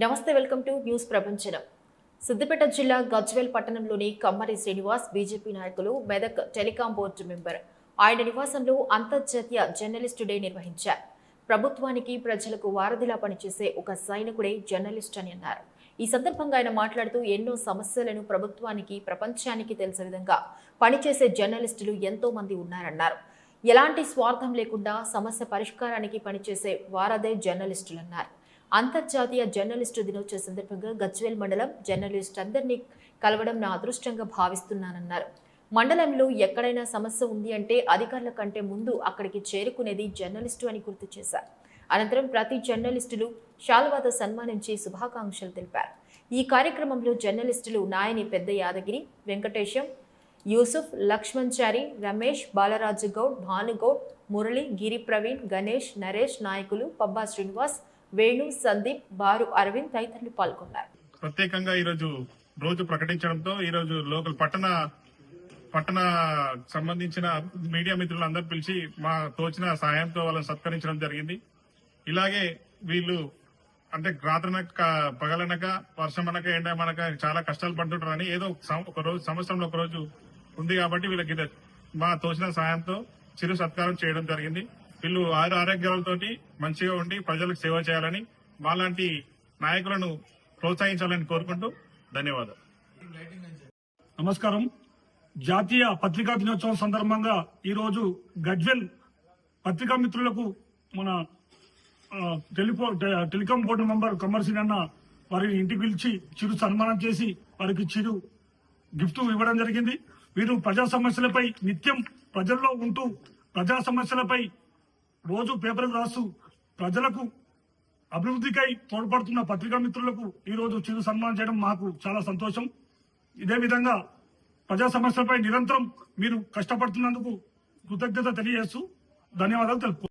నమస్తే welcome to news ప్రపంచనం. సిద్దిపేట జిల్లా గజ్వేల్ పట్టణంలోని కమ్మరి శ్రీనివాస్ బీజేపీ నాయకులు మెదక్ టెలికాం బోర్డు మెంబర్. ఆయన నివాసంలో అంతర్జాతీయ జర్నలిస్టు డే నిర్వహించారు. ప్రభుత్వానికి ప్రజలకు వారధిలా పనిచేసే ఒక సైనికుడే జర్నలిస్ట్ అని అన్నారు. ఈ సందర్భంగా ఆయన మాట్లాడుతూ ఎన్నో సమస్యలను ప్రభుత్వానికి ప్రపంచానికి తెలిసే విధంగా పనిచేసే జర్నలిస్టులు ఎంతో మంది ఉన్నారన్నారు. ఎలాంటి స్వార్థం లేకుండా సమస్య పరిష్కారానికి పనిచేసే వారదే జర్నలిస్టులన్నారు అంతర్జాతీయ జర్నలిస్టు దినోత్సవ సందర్భంగా గజ్వేల్ మండలం జర్నలిస్ట్ అందరినీ కలవడం నా అదృష్టంగా భావిస్తున్నానన్నారు. మండలంలో ఎక్కడైనా సమస్య ఉంది అంటే అధికారుల కంటే ముందు అక్కడికి చేరుకునేది జర్నలిస్టు అని గుర్తు చేశారు. అనంతరం ప్రతి జర్నలిస్టులు శాల్వాతో సన్మానించి శుభాకాంక్షలు తెలిపారు. ఈ కార్యక్రమంలో జర్నలిస్టులు నాయని పెద్ద యాదగిరి వెంకటేశం యూసుఫ్ లక్ష్మణ్చారి రమేష్ బాలరాజు గౌడ్ భానుగౌడ్ మురళి గిరి ప్రవీణ్ గణేష్ నరేష్ నాయకులు పబ్బా శ్రీనివాస్ వేణు సందీప్ బారు అరవింద్ తదితరులు పాల్గొన్నారు. ప్రత్యేకంగా ఈరోజు రోజు ప్రకటించడంతో ఈరోజు లోకల్ పట్టణ పట్టణ సంబంధించిన మీడియా మిత్రులందరూ పిలిచి మా తోచిన సాయంతో వాళ్ళని సత్కరించడం జరిగింది. ఇలాగే వీళ్ళు అంటే రాత్రనక పగలనక వర్షం అనక ఎండ మనక చాలా కష్టాలు పడుతుంటారని ఏదో సం- ఒక రోజు సంవత్సరంలో ఒక రోజు ఉంది కాబట్టి వీళ్ళకి మా తోచిన సాయంతో చిరు సత్కారం చేయడం జరిగింది. వీళ్ళు ఆరు ఆరోగ్యాలతో మంచిగా ఉండి ప్రజలకు సేవ చేయాలని మాలాంటి నాయకులను ప్రోత్సహించాలని కోరుకుంటూ ధన్యవాదాలు. నమస్కారం. జాతీయ పత్రికా దినోత్సవం సందర్భంగా ఈరోజు గజ్వెల్ పత్రికా మిత్రులకు మన టెలిఫో టెలికాం బోర్డు మెంబర్ కమర్సిన్ అన్న వారిని ఇంటికి పిలిచి చిరు సన్మానం చేసి వారికి చిరు గిఫ్ట్ ఇవ్వడం జరిగింది. వీరు ప్రజా సమస్యలపై నిత్యం ప్రజల్లో ఉంటూ ప్రజా సమస్యలపై రోజు పేపర్లు రాస్తూ ప్రజలకు అభివృద్ధికై తోడ్పడుతున్న పత్రికా మిత్రులకు ఈ రోజు చిరు సన్మానం చేయడం మాకు చాలా సంతోషం. ఇదే విధంగా ప్రజా సమస్యలపై నిరంతరం మీరు కష్టపడుతున్నందుకు కృతజ్ఞత తెలియజేస్తూ ధన్యవాదాలు తెలుపు